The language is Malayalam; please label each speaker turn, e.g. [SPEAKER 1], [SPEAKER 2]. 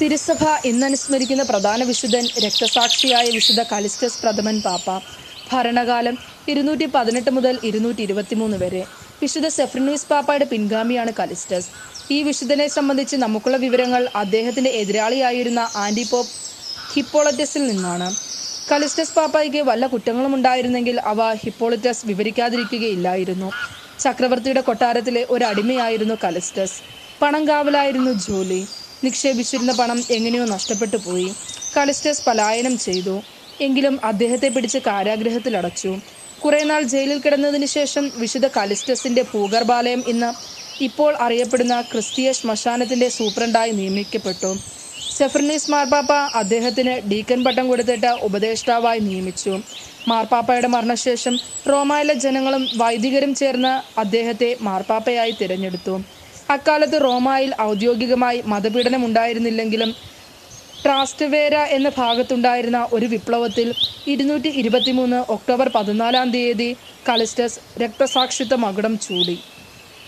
[SPEAKER 1] തിരുസഭ ഇന്നനുസ്മരിക്കുന്ന പ്രധാന വിശുദ്ധൻ രക്തസാക്ഷിയായ വിശുദ്ധ കാലിസ്റ്റസ് പ്രഥമൻ പാപ്പ. ഭരണകാലം ഇരുന്നൂറ്റി പതിനെട്ട് മുതൽ ഇരുന്നൂറ്റി ഇരുപത്തിമൂന്ന് വരെ. വിശുദ്ധ സെഫ്രിനീസ് പാപ്പയുടെ പിൻഗാമിയാണ് കാലിസ്റ്റസ് ഈ വിശുദ്ധനെ സംബന്ധിച്ച് നമുക്കുള്ള വിവരങ്ങൾ അദ്ദേഹത്തിന്റെ എതിരാളിയായിരുന്ന ആന്റിപോപ്പ് ഹിപ്പോളറ്റസിൽ നിന്നാണ്. കലിസ്റ്റസ് പാപ്പയ്ക്ക് വല്ല കുറ്റങ്ങളും ഉണ്ടായിരുന്നെങ്കിൽ അവ ഹിപ്പോളിറ്റസ് വിവരിക്കാതിരിക്കുകയില്ലായിരുന്നു. ചക്രവർത്തിയുടെ കൊട്ടാരത്തിലെ ഒരു അടിമയായിരുന്നു കലിസ്റ്റസ് പണം കാവലായിരുന്നു ജോലി. നിക്ഷേപിച്ചിരുന്ന പണം എങ്ങനെയോ നഷ്ടപ്പെട്ടു പോയി. കലിസ്റ്റസ് പലായനം ചെയ്തു. എങ്കിലും അദ്ദേഹത്തെ പിടിച്ച് കാരാഗൃഹത്തിലടച്ചു കുറെ നാൾ ജയിലിൽ കിടന്നതിന് ശേഷം വിശുദ്ധ കലിസ്റ്റസിന്റെ ഭൂഗർഭാലയം ഇന്ന് ഇപ്പോൾ അറിയപ്പെടുന്ന ക്രിസ്തീയ ശ്മശാനത്തിന്റെ സൂപ്രണ്ടായി നിയമിക്കപ്പെട്ടു. സെഫർനീസ് മാർപ്പാപ്പ അദ്ദേഹത്തിന് ഡീക്കൻ പട്ടം കൊടുത്തിട്ട് ഉപദേഷ്ടാവായി നിയമിച്ചു. മാർപ്പാപ്പയുടെ മരണശേഷം റോമായിലെ ജനങ്ങളും വൈദികരും ചേർന്ന് അദ്ദേഹത്തെ മാർപ്പാപ്പയായി തിരഞ്ഞെടുത്തു. അക്കാലത്ത് റോമായിൽ ഔദ്യോഗികമായി മതപീഡനം ഉണ്ടായിരുന്നില്ലെങ്കിലും ട്രാസ്റ്റവേര എന്ന ഭാഗത്തുണ്ടായിരുന്ന ഒരു വിപ്ലവത്തിൽ ഇരുന്നൂറ്റി ഇരുപത്തിമൂന്ന് ഒക്ടോബർ പതിനാലാം തീയതി കലിസ്റ്റസ് രക്തസാക്ഷിത്വ മകുടം ചൂടി.